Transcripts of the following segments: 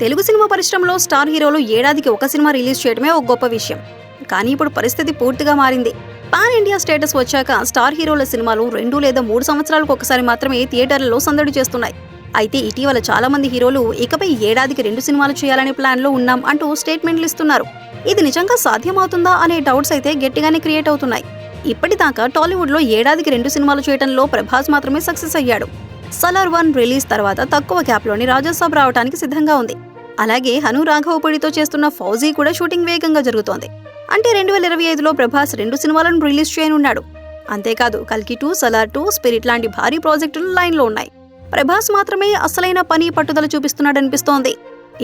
Telugu cinema పరిశ్రమలో star హీరోలు ఏడాదికి ఒక సినిమా రిలీజ్ చేయడమే ఒక గొప్ప విషయం. కానీ ఇప్పుడు పరిస్థితి పూర్తిగా మారింది. పాన్ ఇండియా స్టేటస్ వచ్చాక స్టార్ హీరోల సినిమాలు రెండు లేదా మూడు సంవత్సరాలకు ఒకసారి మాత్రమే థియేటర్లలో సందడి చేస్తున్నాయి. అయితే ఇటీవల చాలా మంది హీరోలు ఇకపై ఏడాదికి రెండు సినిమాలు చేయాలనే ప్లాన్లో ఉన్నాం అంటూ స్టేట్మెంట్లు ఇస్తున్నారు. ఇది నిజంగా సాధ్యమవుతుందా అనే డౌట్స్ అయితే గట్టిగానే క్రియేట్ అవుతున్నాయి. ఇప్పటిదాకా టాలీవుడ్లో ఏడాదికి రెండు సినిమాలు చేయడంలో ప్రభాస్ మాత్రమే సక్సెస్ అయ్యాడు. సలార్ వన్ రిలీజ్ తర్వాత తక్కువ గ్యాప్లోని రాజాసాబ్ రావడానికి సిద్ధంగా ఉంది. అలాగే హను రాఘవపూడితో చేస్తున్న ఫౌజీ కూడా షూటింగ్ వేగంగా జరుగుతోంది. అంటే రెండు వేల ఇరవై ఐదులో ప్రభాస్ రెండు సినిమాలను రిలీజ్ చేయనున్నాడు. అంతేకాదు కల్కి టూ సలార్ టూ స్పిరిట్ లాంటి భారీ ప్రాజెక్టులు లైన్లో ఉన్నాయి. ప్రభాస్ మాత్రమే అసలైన పని పట్టుదల చూపిస్తున్నాడనిపిస్తోంది.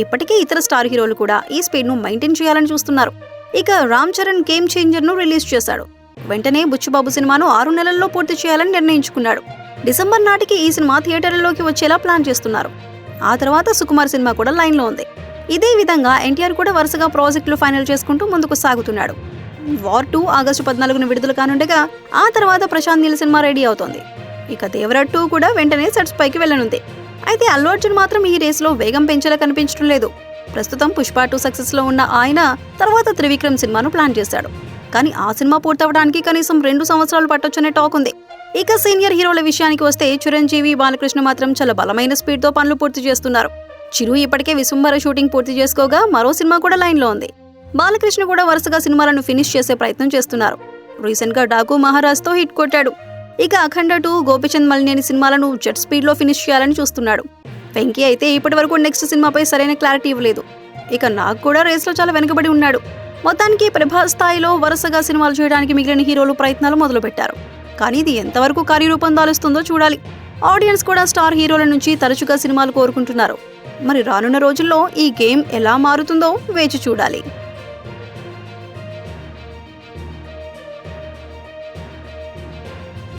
ఇప్పటికే ఇతర స్టార్ హీరోలు కూడా ఈ స్పీడ్ను మెయింటైన్ చేయాలని చూస్తున్నారు. ఇక రామ్ చరణ్ గేమ్ చేంజర్ను రిలీజ్ చేశాడు. వెంటనే బుచ్చుబాబు సినిమాను ఆరు నెలల్లో పూర్తి చేయాలని నిర్ణయించుకున్నాడు. డిసెంబర్ నాటికి ఈ సినిమా థియేటర్లలోకి వచ్చేలా ప్లాన్ చేస్తున్నారు. ఆ తర్వాత సుకుమార్ సినిమా కూడా లైన్లో ఉంది. ఇదే విధంగా ఎన్టీఆర్ కూడా వరుసగా ప్రాజెక్టులు ఫైనల్ చేసుకుంటూ ముందుకు సాగుతున్నాడు. వార్ టూ ఆగస్టు పద్నాలుగున విడుదల కానుండగా ఆ తర్వాత ప్రశాంత్ నీల్ సినిమా రెడీ అవుతోంది. ఇక దేవరాట్ టూ కూడా వెంటనే సెట్స్ పైకి వెళ్ళనుంది. అయితే అల్లు అర్జున్ మాత్రం ఈ రేసులో వేగం పెంచేలా కనిపించడం లేదు. ప్రస్తుతం పుష్ప టూ సక్సెస్లో ఉన్న ఆయన తర్వాత త్రివిక్రమ్ సినిమాను ప్లాన్ చేశాడు. కానీ ఆ సినిమా పూర్తవడానికి కనీసం రెండు సంవత్సరాలు పట్టొచ్చనే టాక్ ఉంది. ఇక సీనియర్ హీరోల విషయానికి వస్తే చిరంజీవి బాలకృష్ణ మాత్రం చాలా బలమైన స్పీడ్తో పనులు పూర్తి చేస్తున్నారు. చిరు ఇప్పటికే విసుంబర షూటింగ్ పూర్తి చేసుకోగా మరో సినిమా కూడా లైన్లో ఉంది. బాలకృష్ణ కూడా వరుసగా సినిమాలను ఫినిష్ చేసే ప్రయత్నం చేస్తున్నారు. రీసెంట్గా డాకు మహారాజ్తో హిట్ కొట్టాడు. ఇక అఖండ టూ గోపిచంద్ మలినేని సినిమాలను జెట్ స్పీడ్లో ఫినిష్ చేయాలని చూస్తున్నాడు. వెంకీ అయితే ఇప్పటి వరకు నెక్స్ట్ సినిమాపై సరైన క్లారిటీ ఇవ్వలేదు. ఇక నాకు కూడా రేస్లో చాలా వెనుకబడి ఉన్నాడు. మొత్తానికి ప్రభాస్ స్థాయిలో వరుసగా సినిమాలు చేయడానికి మిగిలిన హీరోలు ప్రయత్నాలు మొదలుపెట్టారు. కానీ ఇది ఎంతవరకు కార్యరూపం దాలుస్తుందో చూడాలి. ఆడియన్స్ కూడా స్టార్ హీరోల నుంచి తరచుగా సినిమాలు కోరుకుంటున్నారు. మరి రానున్న రోజుల్లో ఈ గేమ్ ఎలా మారుతుందో వేచి చూడాలి.